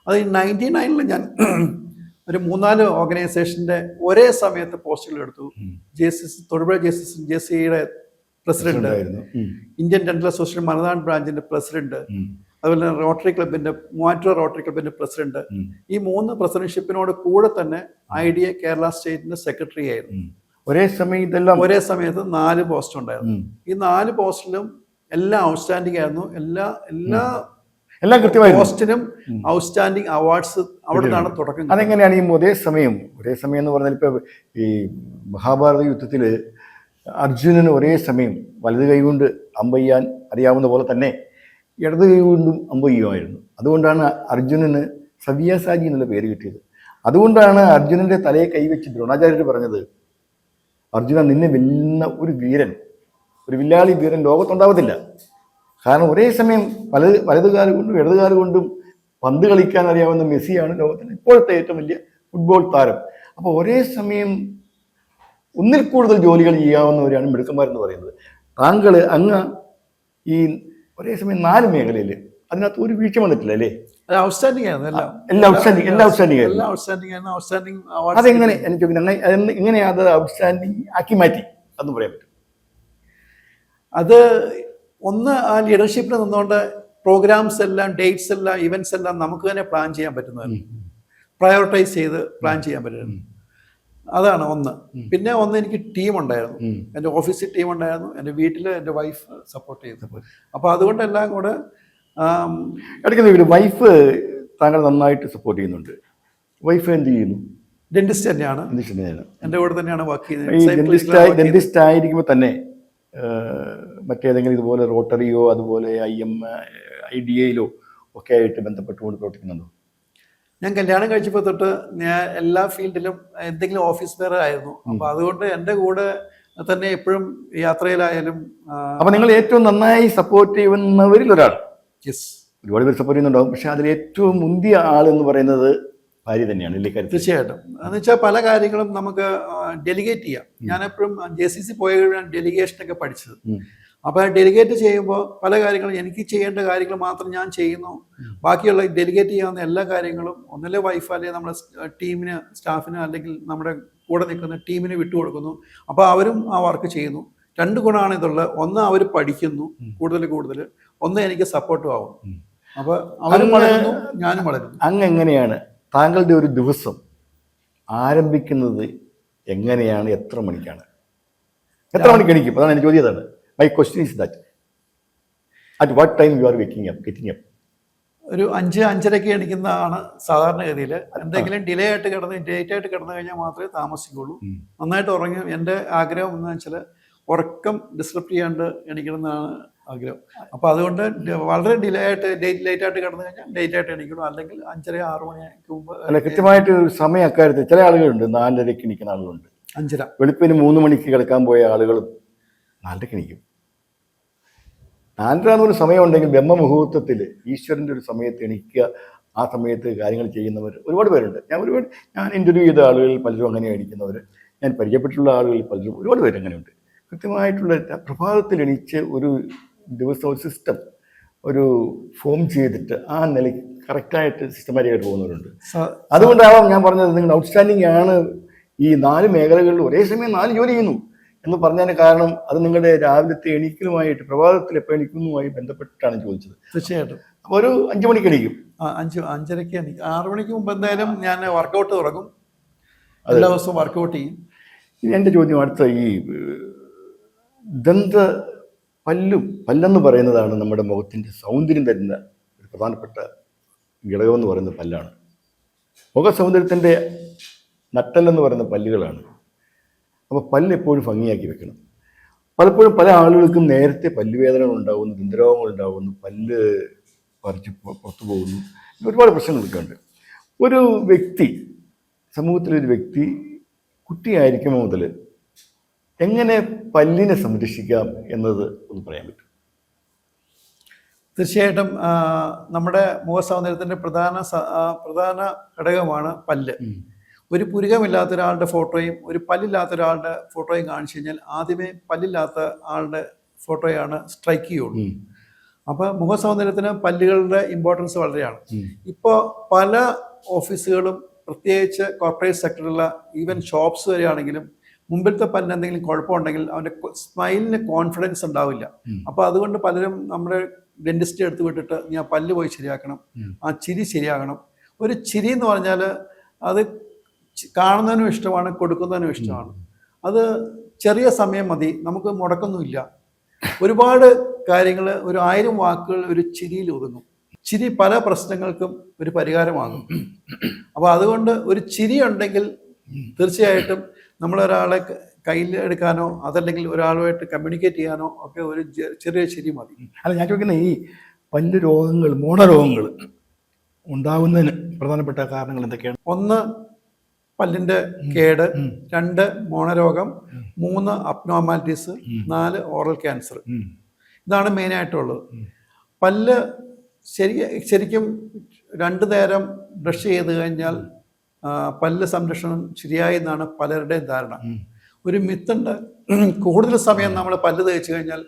അത് നയന്റി നയനിൽ ഞാൻ ഒരു മൂന്നാൽ ഓർഗനൈസേഷന്റെ ഒരേ സമയത്ത് പോസ്റ്റുകൾ എടുത്തു. J C C Thodupuzha J C J സിയുടെ പ്രസിഡന്റ് ആയിരുന്നു. ഇന്ത്യൻ ഡെന്റൽ അസോസിയേഷൻ മലനാട് ബ്രാഞ്ചിന്റെ പ്രസിഡന്റ്. അതുപോലെ തന്നെ റോട്ടറി ക്ലബിന്റെ മൂവാറ്റുപുഴ റോട്ടറി ക്ലബിന്റെ പ്രസിഡന്റ്. ഈ മൂന്ന് പ്രസിഡന്റ്ഷിപ്പിനോട് കൂടെ തന്നെ ഐ ഡി എ കേരള സ്റ്റേറ്റിന്റെ സെക്രട്ടറി ആയിരുന്നു. ഒരേ സമയം ഇതെല്ലാം ഒരേ സമയത്ത് നാല് പോസ്റ്റ് ഉണ്ടായിരുന്നു. ഈ നാല് പോസ്റ്റിലും എല്ലാം ഔട്ട്സ്റ്റാൻഡിംഗ് ആയിരുന്നു. എല്ലാ എല്ലാ എല്ലാം കൃത്യമായി പോസ്റ്റിനും ഔട്ട്സ്റ്റാൻഡിംഗ് അവാർഡ്സ് അവിടെ നിന്നാണ് തുടക്കം അതെങ്ങനെയാണ് ഈ ഒരേ സമയം ഒരേ സമയം എന്ന് പറഞ്ഞാൽ ഇപ്പോൾ ഈ മഹാഭാരത യുദ്ധത്തിൽ അർജുനന് ഒരേ സമയം വലത് കൈകൊണ്ട് അമ്പയ്യാൻ അറിയാവുന്ന പോലെ തന്നെ ഇടത് കൈകൊണ്ടും അമ്പയ്യുമായിരുന്നു അതുകൊണ്ടാണ് അർജുനന് സവ്യാസാജി എന്നുള്ള പേര് കിട്ടിയത്. അതുകൊണ്ടാണ് അർജുനന്റെ തലയെ കൈവച്ച് ദ്രോണാചാര്യർ പറഞ്ഞത് അർജുന നിന്നെ വെല്ലുന്ന ഒരു വീരൻ ഒരു വില്ലാളി വീരൻ ലോകത്തുണ്ടാവത്തില്ല. കാരണം ഒരേ സമയം വലത് വലതുകാൽ കൊണ്ടും ഇടതുകാൽ കൊണ്ടും പന്ത് കളിക്കാൻ അറിയാവുന്ന മെസ്സിയാണ് ലോകത്തിലെ ഇപ്പോഴത്തെ ഏറ്റവും വലിയ ഫുട്ബോൾ താരം. അപ്പോൾ ഒരേ സമയം ഒന്നിൽ കൂടുതൽ ജോലികൾ ചെയ്യാവുന്നവരാണ് മിടുക്കന്മാരെന്ന് പറയുന്നത്. താങ്കൾ അങ്ങ് ഈ ഒരേ സമയം നാല് മേഖലയിൽ അതിനകത്ത് ഒരു വീഴ്ച വന്നിട്ടില്ല അല്ലേ? അത് ഔട്ട്സ്റ്റാൻഡിംഗ് ആയിരുന്നു എല്ലാം എല്ലാം എല്ലാം ഔട്ട്സ്റ്റാൻഡിങ് ആയിരുന്നു. എല്ലാം ഔട്ട്സ്റ്റാൻഡിംഗ് ആയിരുന്നു ഔട്ട്സ്റ്റാൻഡിംഗ് അവാർഡ് അതെങ്ങനെ എനിക്ക് എങ്ങനെ അത് ഔട്ട്സ്റ്റാൻഡിങ് ആക്കി മാറ്റി എന്ന് പറയാൻ പറ്റും. അത് ഒന്ന് ആ ലീഡർഷിപ്പിൽ നിന്നുകൊണ്ട് പ്രോഗ്രാംസ് എല്ലാം ഡേറ്റ്സ് എല്ലാം ഇവന്റ്സ് എല്ലാം നമുക്ക് തന്നെ പ്ലാൻ ചെയ്യാൻ പറ്റുന്നതാണ് പ്രയോറിറ്റൈസ് ചെയ്ത് പ്ലാൻ ചെയ്യാൻ പറ്റുന്നു അതാണ് ഒന്ന്. പിന്നെ ഒന്ന് എനിക്ക് ടീം ഉണ്ടായിരുന്നു. എന്റെ ഓഫീസിൽ ടീം ഉണ്ടായിരുന്നു. എന്റെ വീട്ടിൽ എന്റെ വൈഫ് സപ്പോർട്ട് ചെയ്തു. അപ്പോൾ അതുകൊണ്ടെല്ലാം കൂടെ ആം, ഇടയ്ക്ക് വൈഫ് താങ്കൾ നന്നായിട്ട് സപ്പോർട്ട് ചെയ്യുന്നുണ്ട്. വൈഫ് എന്ത് ചെയ്യുന്നു? ഡെന്റിസ്റ്റ് തന്നെയാണ്. എന്റെ കൂടെ തന്നെയാണ് വർക്ക് ചെയ്യുന്നത്. ഡെന്റിസ്റ്റ് ആയിരിക്കുമ്പോൾ തന്നെ മറ്റേതെങ്കിലും ഇതുപോലെ റോട്ടറിയോ അതുപോലെ ഐ എം ഐ ഡി എയിലോ ഒക്കെ ആയിട്ട് ബന്ധപ്പെട്ടുകൊണ്ട് പ്രവർത്തിക്കുന്നുണ്ടോ? ഞാൻ കല്യാണം കഴിച്ചപ്പോൾ തൊട്ട് ഞാൻ എല്ലാ ഫീൽഡിലും എന്തെങ്കിലും ഓഫീസ് വെയർ ആയിരുന്നു അപ്പൊ അതുകൊണ്ട് എന്റെ കൂടെ തന്നെ എപ്പോഴും യാത്രയിലായാലും അപ്പൊ നിങ്ങൾ ഏറ്റവും നന്നായി സപ്പോർട്ട് ചെയ്യുന്നവരിൽ ഒരാൾ. യെസ് ഒരുപാട് പേര് സപ്പോർട്ട് ചെയ്യുന്നുണ്ടാവും. പക്ഷെ അതിൽ ഏറ്റവും മുന്തിയ ആൾ എന്ന് പറയുന്നത് ഭാര്യ തന്നെയാണ് ഇല്ലേ തീർച്ചയായിട്ടും. എന്ന് വെച്ചാൽ പല കാര്യങ്ങളും നമുക്ക് ഡെലിഗേറ്റ് ചെയ്യാം. ഞാൻ എപ്പോഴും ജെ സി സി ഡെലിഗേഷൻ ഒക്കെ പഠിച്ചത്. അപ്പോൾ ഡെലിഗേറ്റ് ചെയ്യുമ്പോൾ പല കാര്യങ്ങളും എനിക്ക് ചെയ്യേണ്ട കാര്യങ്ങൾ മാത്രം ഞാൻ ചെയ്യുന്നു. ബാക്കിയുള്ള ഡെലിഗേറ്റ് ചെയ്യാവുന്ന എല്ലാ കാര്യങ്ങളും ഒന്നല്ലേ വൈഫ് അല്ലെങ്കിൽ നമ്മുടെ ടീമിന് സ്റ്റാഫിന് അല്ലെങ്കിൽ നമ്മുടെ കൂടെ നിൽക്കുന്ന ടീമിന് വിട്ടുകൊടുക്കുന്നു അപ്പോൾ അവരും ആ വർക്ക് ചെയ്യുന്നു. രണ്ട് ഗുണമാണ് ഇതുള്ളത് ഒന്ന് അവർ പഠിക്കുന്നു കൂടുതൽ കൂടുതൽ. ഒന്ന് എനിക്ക് സപ്പോർട്ടും ആവും. അപ്പോൾ അവരും വളരുന്നു ഞാനും വളരുന്നു. അങ്ങ് എങ്ങനെയാണ് താങ്കളുടെ ഒരു ദിവസം ആരംഭിക്കുന്നത് എങ്ങനെയാണ്? എത്ര മണിക്കാണ്? എത്ര മണിക്ക് എണീക്കും? അതാണ് എനിക്ക് ചോദ്യം അതാണ് my question is that at what time you are waking up getting up ഒരു അഞ്ച് അഞ്ചരയ്ക്ക് എണിക്കുന്നതാണ് സാധാരണഗതിയിൽ. എന്തെങ്കിലും ഡിലേ ആയിട്ട് കിടന്ന് ഡേറ്റ് ആയിട്ട് കിടന്നു കഴിഞ്ഞാൽ മാത്രമേ താമസിക്കുള്ളൂ. നന്നായിട്ട് ഉറങ്ങും. എന്റെ ആഗ്രഹം എന്ന് വെച്ചാൽ ഉറക്കം ഡിസ്റ്റർബ് ചെയ്യാണ്ട് എണിക്കണം എന്നാണ് ആഗ്രഹം. അപ്പോൾ അതുകൊണ്ട് വളരെ ഡിലേ ആയിട്ട് ഡേറ്റ് ലേറ്റ് ആയിട്ട് കിടന്നു കഴിഞ്ഞാൽ ലേറ്റ് ആയിട്ട് എണിക്കണം അല്ലെങ്കിൽ അഞ്ചര ആറ് മണിക്ക് മുമ്പ് അല്ല കൃത്യമായിട്ട് ഒരു സമയം അക്കാര്യത്തിൽ ചില ആളുകളുണ്ട്. നാലരയ്ക്ക് എണീക്കുന്ന ആളുകളുണ്ട്. അഞ്ചര. വെളുപ്പിന് മൂന്ന് മണിക്ക് കിടക്കാൻ പോയ ആളുകളും നാലരയ്ക്ക് എണീക്കും നാലര എന്നൊരു സമയമുണ്ടെങ്കിൽ ബ്രഹ്മമുഹൂർത്തത്തിൽ ഈശ്വരന്റെ ഒരു സമയത്ത് എണീക്കുക ആ സമയത്ത് കാര്യങ്ങൾ ചെയ്യുന്നവർ ഒരുപാട് പേരുണ്ട്. ഞാൻ ഒരുപാട് ഞാൻ ഇന്റർവ്യൂ ചെയ്ത ആളുകളിൽ പലരും അങ്ങനെ അടിക്കുന്നവർ ഞാൻ പരിചയപ്പെട്ടിട്ടുള്ള ആളുകൾ പലരും ഒരുപാട് പേര് അങ്ങനെയുണ്ട്. കൃത്യമായിട്ടുള്ള പ്രഭാതത്തിൽ എണീച്ച് ഒരു ദിവസം ഒരു സിസ്റ്റം ഒരു ഫോം ചെയ്തിട്ട് ആ നിലയ്ക്ക് കറക്റ്റായിട്ട് സിസ്റ്റമാറ്റിക്കായിട്ട് പോകുന്നവരുണ്ട്. അതുകൊണ്ടാവാം ഞാൻ പറഞ്ഞത് നിങ്ങൾ ഔട്ട്സ്റ്റാൻഡിംഗ് ആണ്. ഈ നാല് മേഖലകളിൽ ഒരേ സമയം നാല് ജോലി ചെയ്യുന്നു. എന്ന് പറഞ്ഞതിന് കാരണം അത് നിങ്ങളുടെ രാവിലത്തെ എണീക്കലുമായിട്ട് പ്രഭാതത്തിൽ എപ്പോൾ എണീക്കുന്നതുമായി ബന്ധപ്പെട്ടിട്ടാണ് ചോദിച്ചത്. തീർച്ചയായിട്ടും. അപ്പോൾ ഒരു അഞ്ചു മണിക്ക് എണീക്കും. അഞ്ച് അഞ്ചരയ്ക്ക് എണീക്കും. ആറു മണിക്ക് മുമ്പ് എന്തായാലും ഞാൻ വർക്കൗട്ട് തുടങ്ങും. എല്ലാ ദിവസവും വർക്കൗട്ട് ചെയ്യും. ഇനി എന്റെ ചോദ്യം അടുത്ത ഈ ദന്ത പല്ലും പല്ലെന്ന് പറയുന്നതാണ് നമ്മുടെ മുഖത്തിന്റെ സൗന്ദര്യം തരുന്ന ഒരു പ്രധാനപ്പെട്ട ഘടകമെന്ന് പറയുന്ന പല്ലാണ്. മുഖ സൗന്ദര്യത്തിന്റെ നട്ടല്ലെന്ന് പറയുന്ന പല്ലുകളാണ്. അപ്പോൾ പല്ല് എപ്പോഴും ഭംഗിയാക്കി വെക്കണം. പലപ്പോഴും പല ആളുകൾക്കും നേരത്തെ പല്ലുവേദനകൾ ഉണ്ടാകുന്നു ദന്തരോഗങ്ങൾ ഉണ്ടാകുന്നു പല്ല് പറിച്ച് പുറത്തു പോകുന്നു ഒരുപാട് പ്രശ്നങ്ങളൊക്കെ ഉണ്ട് ഒരു വ്യക്തി സമൂഹത്തിലൊരു വ്യക്തി കുട്ടിയായിരിക്കുമ്പോൾ മുതൽ എങ്ങനെ പല്ലിനെ സംരക്ഷിക്കാം എന്നത് ഒന്ന് പറയാൻ പറ്റും. തീർച്ചയായിട്ടും നമ്മുടെ മുഖ സൗന്ദര്യത്തിന്റെ പ്രധാന പ്രധാന ഘടകമാണ് പല്ല്. ഒരു പുരുകമില്ലാത്ത ഒരാളുടെ ഫോട്ടോയും ഒരു പല്ലില്ലാത്ത ഒരാളുടെ ഫോട്ടോയും കാണിച്ചു കഴിഞ്ഞാൽ ആദ്യമേ പല്ലില്ലാത്ത ആളുടെ ഫോട്ടോയാണ് സ്ട്രൈക്ക് ചെയ്യുള്ളൂ. അപ്പോൾ മുഖസൗന്ദര്യത്തിന് പല്ലുകളുടെ ഇമ്പോർട്ടൻസ് വളരെയാണ്. ഇപ്പോൾ പല ഓഫീസുകളും പ്രത്യേകിച്ച് കോർപ്പറേറ്റ് സെക്ടറിലുള്ള ഈവൻ ഷോപ്സ് വരെയാണെങ്കിലും മുമ്പിലത്തെ പല്ലിന് എന്തെങ്കിലും കുഴപ്പമുണ്ടെങ്കിൽ അവന്റെ സ്മൈലിന് കോൺഫിഡൻസ് ഉണ്ടാവില്ല. അപ്പോൾ അതുകൊണ്ട് പലരും നമ്മുടെ ഡെന്റിസ്റ്റ് എടുത്ത് വിട്ടിട്ട് നീ ആ പല്ല് പോയി ശരിയാക്കണം. ആ ചിരി ശരിയാകണം. ഒരു ചിരി എന്ന് പറഞ്ഞാൽ അത് കാണുന്നതിനും ഇഷ്ടമാണ് കൊടുക്കുന്നതിനും ഇഷ്ടമാണ്. അത് ചെറിയ സമയം മതി നമുക്ക് മുടക്കൊന്നുമില്ല ഒരുപാട് കാര്യങ്ങൾ ഒരു ആയിരം വാക്കുകൾ ഒരു ചിരിയിൽ ഒതുങ്ങും ചിരി പല പ്രശ്നങ്ങൾക്കും ഒരു പരിഹാരമാകും. അപ്പോൾ അതുകൊണ്ട് ഒരു ചിരി ഉണ്ടെങ്കിൽ തീർച്ചയായിട്ടും നമ്മളൊരാളെ കയ്യിൽ എടുക്കാനോ അതല്ലെങ്കിൽ ഒരാളുമായിട്ട് കമ്മ്യൂണിക്കേറ്റ് ചെയ്യാനോ ഒക്കെ ഒരു ചെറിയ ചിരി മതി. അല്ല ഞാൻ ചോദിക്കുന്നത് ഈ പല്ല് രോഗങ്ങൾ മോണരോഗങ്ങൾ ഉണ്ടാകുന്നതിന് പ്രധാനപ്പെട്ട കാരണങ്ങൾ എന്തൊക്കെയാണ്? ഒന്ന് പല്ലിന്റെ കേട് രണ്ട് മോണരോഗം മൂന്ന് അപ്നോമാലിറ്റീസ് നാല് ഓറൽ ക്യാൻസർ. ഇതാണ് മെയിൻ ആയിട്ടുള്ളത് പല്ല് ശരി ശരിക്കും രണ്ടു നേരം ബ്രഷ് ചെയ്ത് കഴിഞ്ഞാൽ പല്ല് സംരക്ഷണം ശരിയായി എന്നാണ് പലരുടെയും ധാരണ. ഒരു മിത്തുണ്ട്. കൂടുതൽ സമയം നമ്മൾ പല്ല് തേച്ച് കഴിഞ്ഞാൽ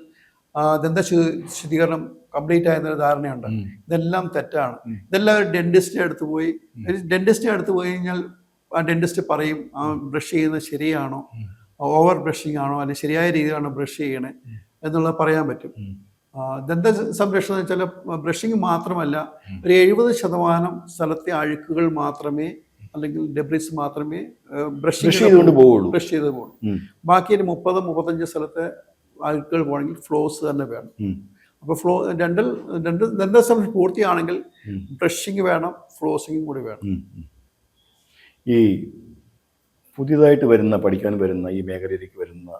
ദന്ത ശുദ്ധീകരണം കംപ്ലീറ്റ് ആയെന്നൊരു ധാരണയുണ്ട്. ഇതെല്ലാം തെറ്റാണ്. ഇതെല്ലാം ഒരു ഡെന്റിസ്റ്റ് അടുത്ത് പോയി ഡെന്റിസ്റ്റിന്റെ അടുത്ത് പോയി കഴിഞ്ഞാൽ ഡെന്റിസ്റ്റ് പറയും ആ ബ്രഷ് ചെയ്യുന്നത് ശരിയാണോ? ഓവർ ബ്രഷിംഗ് ആണോ? അല്ലെങ്കിൽ ശരിയായ രീതിയിലാണോ ബ്രഷ് ചെയ്യണേ? എന്നുള്ളത് പറയാൻ പറ്റും. ദന്ത സംരക്ഷണം എന്ന് വെച്ചാൽ ബ്രഷിംഗ് മാത്രമല്ല ഒരു എഴുപത് ശതമാനം സ്ഥലത്തെ അഴുക്കുകൾ മാത്രമേ അല്ലെങ്കിൽ ഡെബ്രിസ് മാത്രമേ ബ്രഷ് ചെയ്തുകൊണ്ട് ബ്രഷ് ചെയ്ത് പോകുള്ളൂ. ബാക്കി ഒരു മുപ്പത് മുപ്പത്തഞ്ച് സ്ഥലത്തെ അഴുക്കുകൾ പോകണമെങ്കിൽ ഫ്ലോസ് തന്നെ വേണം. അപ്പോൾ ഫ്ലോ രണ്ടിൽ രണ്ട് ദന്ത സംരക്ഷണം പൂർത്തിയാണെങ്കിൽ ബ്രഷിംഗ് ബ്രഷിങ് വേണം ഫ്ലോസിങ്ങും കൂടി വേണം. ഈ പുതിയതായിട്ട് വരുന്ന പഠിക്കാൻ വരുന്ന ഈ മേഖലയിലേക്ക് വരുന്ന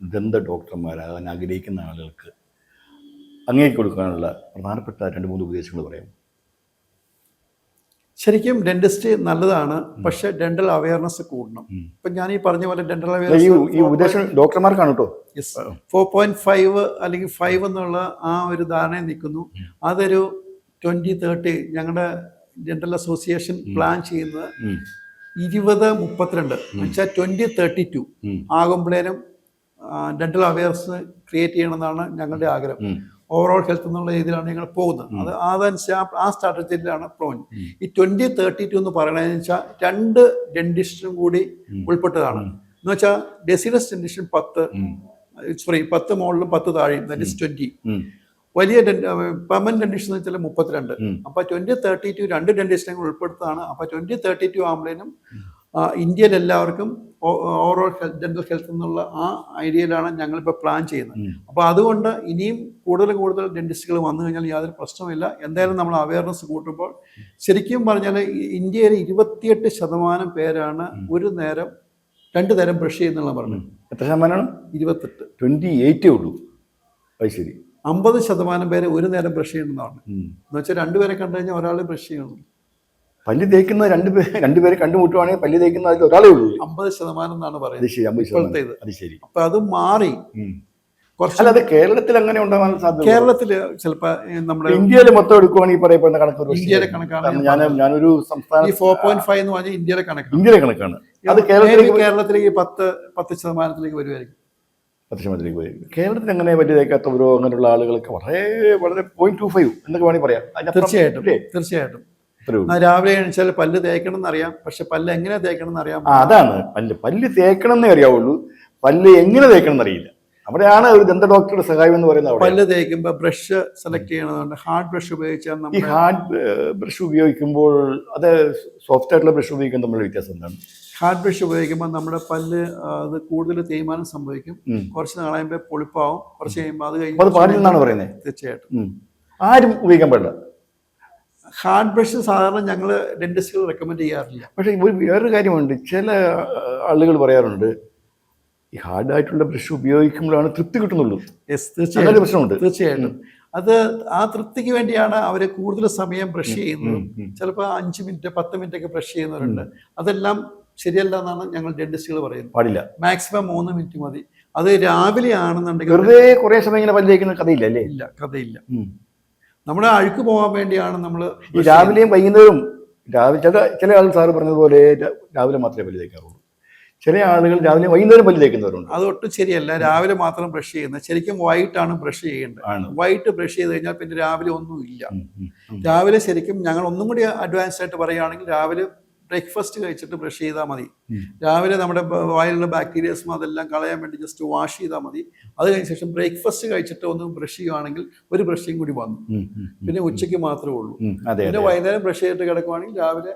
ദന്ത ഡോക്ടർമാരാകാൻ ആഗ്രഹിക്കുന്ന ആളുകൾക്ക് അങ്ങേക്ക് കൊടുക്കാനുള്ള പ്രധാനപ്പെട്ട രണ്ട് മൂന്ന് ഉപദേശങ്ങൾ പറയാം ശരിക്കും ഡെന്റിസ്റ്റ് നല്ലതാണ് പക്ഷെ ഡെന്റൽ അവയർനെസ് കൂടണം. ഇപ്പൊ ഞാൻ ഈ പറഞ്ഞ പോലെ ഡെന്റൽ അവയർനെസ് ഡോക്ടർമാർക്കാണ് കേട്ടോ ഫോർ പോയിന്റ് ഫൈവ് അല്ലെങ്കിൽ ഫൈവ് എന്നുള്ള ആ ഒരു ധാരണയിൽ നിൽക്കുന്നു. അതൊരു ട്വന്റി തേർട്ടി ഞങ്ങളുടെ ജനറൽ അസോസിയേഷൻ പ്ലാൻ ചെയ്യുന്നത്. ഇരുപത് മുപ്പത്തിരണ്ട്. വെച്ചാൽ ട്വന്റി തേർട്ടി ടു. ആകുമ്പോഴേനും ഡെന്റൽ അവയർസ് ക്രിയേറ്റ് ചെയ്യണമെന്നാണ് ഞങ്ങളുടെ ആഗ്രഹം. ഓവറോൾ ഹെൽത്ത് എന്നുള്ള രീതിയിലാണ് ഞങ്ങൾ പോകുന്നത്. അത് അതനുസരിച്ച് ആ- സ്ട്രാറ്റജിയിലാണ് പ്ലോൺ ഈ ട്വന്റി തേർട്ടി ടു എന്ന് പറയണതെന്ന് വെച്ചാൽ രണ്ട് ഡെന്റിസ്റ്റും കൂടി ഉൾപ്പെട്ടതാണ്. എന്ന് വെച്ചാൽ ഡെസിഡസ് ഡെന്റിഷൻ പത്ത് സോറി പത്ത് മുകളിലും പത്ത് താഴെയും. ദാറ്റ് ഇസ് ട്വന്റി ഉം. വലിയ പെർമനന്റ് കണ്ടീഷൻ എന്ന് വെച്ചാൽ മുപ്പത്തിരണ്ട്. അപ്പൊ ട്വന്റി തേർട്ടി ടു രണ്ട് കൂടി ഉൾപ്പെടുത്താണ് അപ്പൊ ട്വന്റി തേർട്ടി ടു ആകുമ്പോഴേനും ഇന്ത്യയിൽ എല്ലാവർക്കും ഓവറോൾ ഡെന്റൽ ഹെൽത്ത് എന്നുള്ള ആ ഐഡിയയിലാണ് ഞങ്ങളിപ്പോൾ പ്ലാൻ ചെയ്യുന്നത്. അപ്പോൾ അതുകൊണ്ട് ഇനിയും കൂടുതൽ കൂടുതൽ ഡെന്റിസ്റ്റുകൾ വന്നു കഴിഞ്ഞാൽ യാതൊരു പ്രശ്നമില്ല എന്തായാലും നമ്മൾ അവയർനെസ് കൂട്ടുമ്പോൾ ശരിക്കും പറഞ്ഞാൽ ഇന്ത്യയിലെ ഇന്ത്യയിൽ ഇരുപത്തിയെട്ട് ശതമാനം പേരാണ് ഒരു നേരം രണ്ട് നേരം ബ്രഷ് ചെയ്യുന്നുള്ള പറഞ്ഞത്. എത്ര ശതമാനമാണ് ഇരുപത്തെട്ട്. ട്വന്റി എയ്റ്റേ ഉള്ളൂ. അത് ശരി. അമ്പത് ശതമാനം പേരെ ഒരു നേരം ബ്രഷ് ചെയ്യണമെന്നാണ്. എന്ന് വെച്ചാൽ രണ്ടുപേരെ കണ്ടു കഴിഞ്ഞാൽ ഒരാൾ ബ്രഷ് ചെയ്യണം. പല്ല് തേക്കുന്ന രണ്ട് പേര് രണ്ടുപേരെ കണ്ടുമുട്ടുവാണെങ്കിൽ പല്ല് തേക്കുന്ന അതിൽ ഒരാളേ ഉള്ളൂ. അമ്പത് ശതമാനം എന്നാണ് പറയുന്നത്. അത് ശരി അപ്പൊ അത് മാറി. കുറച്ച് അത് കേരളത്തിൽ അങ്ങനെ ഉണ്ടാകാൻ സാധ്യത കേരളത്തിൽ ചിലപ്പോ ഈ നമ്മുടെ ഇന്ത്യയിൽ മൊത്തം എടുക്കുവാണെങ്കിൽ പറയപ്പെടുന്ന കണക്ക് ഇന്ത്യയിലെ കണക്കാണ് ഞാൻ ഞാനൊരു സംസ്ഥാനം ഈ ഫോർ പോയിന്റ് ഫൈവ് എന്ന് പറഞ്ഞാൽ ഇന്ത്യയിലെ കണക്കാണ്. ഇന്ത്യയിലെ കണക്കാണ്. അത് കേരളത്തിലേക്ക് കേരളത്തിലേക്ക് പത്ത് പത്ത് ശതമാനത്തിലേക്ക് വരുമായിരിക്കും ശതമാനത്തിലേക്ക് പോയി. കേരളത്തിൽ അങ്ങനെ വലിയ തേക്കാത്തവരോ അങ്ങനെയുള്ള ആളുകളൊക്കെ വളരെ വളരെ പോയിന്റ് ടു ഫൈവ് എന്നൊക്കെ വേണമെങ്കിൽ പറയാം. തീർച്ചയായിട്ടും? തീർച്ചയായിട്ടും. രാവിലെ എണീച്ചാൽ പല്ല് തേക്കണം എന്നറിയാം പക്ഷെ പല്ല് എങ്ങനെ തേക്കണം എന്നറിയാം അതാണ്. പല്ല് പല്ല് തേക്കണം എന്നേ അറിയാവുള്ളൂ. പല്ല് എങ്ങനെ തേക്കണം എന്നറിയില്ല അവിടെയാണ് ഒരു ദന്ത ഡോക്ടറുടെ സഹായം എന്ന് പറയുന്നത് പല്ല് തേക്കുമ്പോൾ ബ്രഷ് സെലക്ട് ചെയ്യണമെന്നുണ്ട് ഹാർഡ് ബ്രഷ് ഉപയോഗിച്ചാൽ ഈ നമ്മൾ ഹാർഡ് ബ്രഷ് ഉപയോഗിക്കുമ്പോൾ അത് സോഫ്റ്റ് ആയിട്ടുള്ള ബ്രഷ് ഉപയോഗിക്കാൻ തമ്മിലുള്ള വ്യത്യാസം എന്താണ്? ഹാർഡ് ബ്രഷ് ഉപയോഗിക്കുമ്പോൾ നമ്മുടെ പല്ല് അത് കൂടുതൽ തേയ്മാനം സംഭവിക്കും. കുറച്ച് നാൾ കഴിയുമ്പോൾ പൊളിപ്പാവും. കുറച്ച് കഴിയുമ്പോൾ അത് കഴിയുമ്പോൾ പറയുന്നത് തീർച്ചയായിട്ടും. ആരും ഉപയോഗിക്കാൻ പാടില്ല ഹാർഡ് ബ്രഷ് സാധാരണ ഞങ്ങൾ ഡെന്റിസ്റ്റുകൾ റെക്കമെൻഡ് ചെയ്യാറില്ല. പക്ഷേ ഒരു വേറൊരു കാര്യമുണ്ട്. ചില ആളുകൾ പറയാറുണ്ട് ഈ ഹാർഡായിട്ടുള്ള ബ്രഷ് ഉപയോഗിക്കുമ്പോഴാണ് തൃപ്തി കിട്ടുന്നുള്ളൂ. യെസ് തീർച്ചയായിട്ടും. പ്രശ്നമുണ്ട്. തീർച്ചയായിട്ടും. അത് ആ തൃപ്തിക്ക് വേണ്ടിയാണ് അവർ കൂടുതൽ സമയം ബ്രഷ് ചെയ്യുന്നത്. ചിലപ്പോൾ അഞ്ച് മിനിറ്റ് പത്ത് മിനിറ്റ് ഒക്കെ ബ്രഷ് ചെയ്യുന്നവരുണ്ട്. അതെല്ലാം ശരിയല്ല എന്നാണ് ഞങ്ങൾ ഡെന്റിസ്റ്റുകൾ പറയുന്നത്. പാടില്ല. മാക്സിമം മൂന്ന് മിനിറ്റ് മതി. അത് രാവിലെ ആണെന്നുണ്ടെങ്കിൽ വെറുതെ കുറെ സമയം ഇങ്ങനെ പല്ല് തേക്കുന്ന കഥയില്ല അല്ലേ? ഇല്ല കഥയില്ല. നമ്മുടെ അഴുക്ക് പോകാൻ വേണ്ടിയാണ് നമ്മൾ ഈ രാവിലെയും വൈകുന്നേരവും രാവിലെ ചില ചില ആളുകൾ സാറ് പറഞ്ഞതുപോലെ രാവിലെ മാത്രമേ പല്ല് തേക്കാറുള്ളൂ. ചില ആളുകൾ രാവിലെ വൈകുന്നേരം പല്ല് തേക്കുന്നവരുണ്ട്. അത് ഒട്ടും ശരിയല്ല. രാവിലെ മാത്രം ബ്രഷ് ചെയ്യുന്നത് ശരിക്കും വൈകിട്ടാണ് ബ്രഷ് ചെയ്യേണ്ടത്. വൈകിട്ട് ബ്രഷ് ചെയ്ത് കഴിഞ്ഞാൽ പിന്നെ രാവിലെ ഒന്നും ഇല്ല. രാവിലെ ശരിക്കും ഞങ്ങൾ ഒന്നും കൂടി അഡ്വാൻസ് ആയിട്ട് പറയുകയാണെങ്കിൽ രാവിലെ ബ്രേക്ക്ഫാസ്റ്റ് കഴിച്ചിട്ട് ബ്രഷ് ചെയ്താൽ മതി. രാവിലെ നമ്മുടെ വായിലുള്ള ബാക്ടീരിയസും അതെല്ലാം കളയാൻ വേണ്ടി ജസ്റ്റ് വാഷ് ചെയ്താൽ മതി. അത് കഴിഞ്ഞ ശേഷം ബ്രേക്ക്ഫാസ്റ്റ് കഴിച്ചിട്ട് ഒന്ന് ബ്രഷ് ചെയ്യുവാണെങ്കിൽ ഒരു ബ്രഷിങ് കൂടി വന്നു. പിന്നെ ഉച്ചയ്ക്ക് മാത്രമേ ഉള്ളൂ. പിന്നെ വൈകുന്നേരം ബ്രഷ് ചെയ്തിട്ട് കിടക്കുവാണെങ്കിൽ രാവിലെ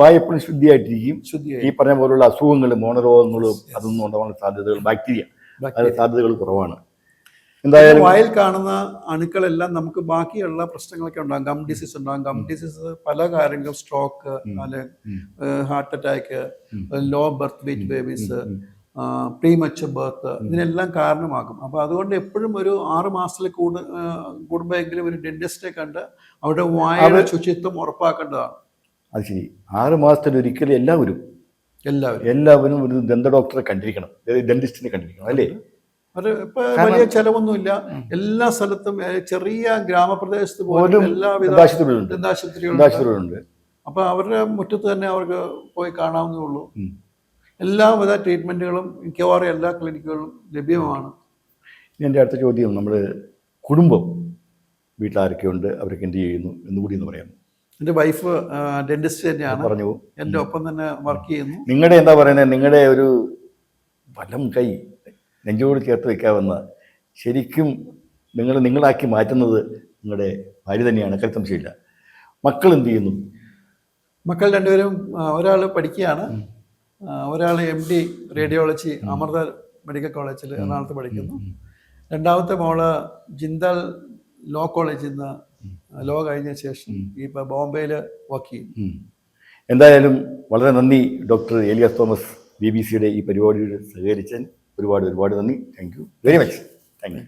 വായി എപ്പോഴും ശുദ്ധിയായിട്ടിരിക്കും. ശുദ്ധിയായി. ഈ പറഞ്ഞ പോലുള്ള അസുഖങ്ങളും മോണരോഗങ്ങളും അതൊന്നും ഉണ്ടാവാനുള്ള സാധ്യതകൾ ബാക്ടീരിയ. സാധ്യതകൾ കുറവാണ്. എന്തായാലും വായിൽ കാണുന്ന അണുക്കളെല്ലാം നമുക്ക് ബാക്കിയുള്ള പ്രശ്നങ്ങളൊക്കെ ഉണ്ടാകും. ഗം ഡിസീസ് ഉണ്ടാകും. ഗം ഡിസീസ് പല കാര്യങ്ങളും സ്ട്രോക്ക് അല്ലെ heart attack low birth weight babies premature premature birth ഇതിനെല്ലാം കാരണമാകും. അപ്പോൾ അതുകൊണ്ട് എപ്പോഴും ഒരു ആറ് മാസത്തിൽ കൂടു കുടുംബമെങ്കിലും കൂടുമ്പോഴെങ്കിലും ഒരു ഡെന്റിസ്റ്റിനെ കണ്ട് അവരുടെ വായുടെ ശുചിത്വം ഉറപ്പാക്കേണ്ടതാണ്. അത് ശരി. ആറ് മാസത്തിൽ ഒരിക്കലും എല്ലാവരും എല്ലാവരും. എല്ലാവരും ഒരു ദന്ത ഡോക്ടറെ കണ്ടിരിക്കണം. ഡെന്റിസ്റ്റിനെ കണ്ടിരിക്കണം അല്ലേ? അത് ഇപ്പൊ വലിയ ചെലവൊന്നുമില്ല. എല്ലാ സ്ഥലത്തും ചെറിയ ഗ്രാമപ്രദേശത്ത് പോലും എല്ലാവിധ ദന്താശുപത്രികളുണ്ട്. അപ്പോൾ അവരുടെ മുറ്റത്ത് തന്നെ അവർക്ക് പോയി കാണാവുന്നേ ഉള്ളൂ. എല്ലാവിധ ട്രീറ്റ്മെന്റുകളും മിക്കവാറും എല്ലാ ക്ലിനിക്കുകളും ലഭ്യമാണ്. എന്റെ അടുത്ത ചോദ്യം നമ്മൾ കുടുംബം വീട്ടിലാരൊക്കെയുണ്ട്? അവരൊക്കെ എന്ത് ചെയ്യുന്നു? എന്ന് കൂടി എന്ന് പറയാം എന്റെ വൈഫ് ഡെന്റിസ്റ്റ് തന്നെയാണ്. പറഞ്ഞു. എന്റെ ഒപ്പം തന്നെ വർക്ക് ചെയ്യുന്നു. നിങ്ങളുടെ എന്താ പറയുന്നത് നിങ്ങളുടെ ഒരു വലം കൈ നെഞ്ചോട് ചേർത്ത് വയ്ക്കാവുന്ന ശരിക്കും നിങ്ങൾ നിങ്ങളാക്കി മാറ്റുന്നത് നിങ്ങളുടെ ഭാര്യ തന്നെയാണ്. കരുത്തം ചെയ്യില്ല മക്കൾ എന്ത് ചെയ്യുന്നു? മക്കൾ രണ്ടുപേരും ഒരാൾ പഠിക്കുകയാണ്. ഒരാൾ M D radiology Amrita medical കോളേജിൽ എറണാകുളത്ത് പഠിക്കുന്നു. രണ്ടാമത്തെ മോൾ ജിന്ദൽ ലോ കോളേജിൽ നിന്ന് ലോ കഴിഞ്ഞ ശേഷം ഇപ്പോൾ ബോംബെയിൽ വർക്ക് ചെയ്യും. എന്തായാലും വളരെ നന്ദി doctor Elias Thomas B B സിയുടെ ഈ പരിപാടിയോട് സഹകരിച്ചതിന്. ഒരുപാട് ഒരുപാട് നന്ദി. Thank you very much thank you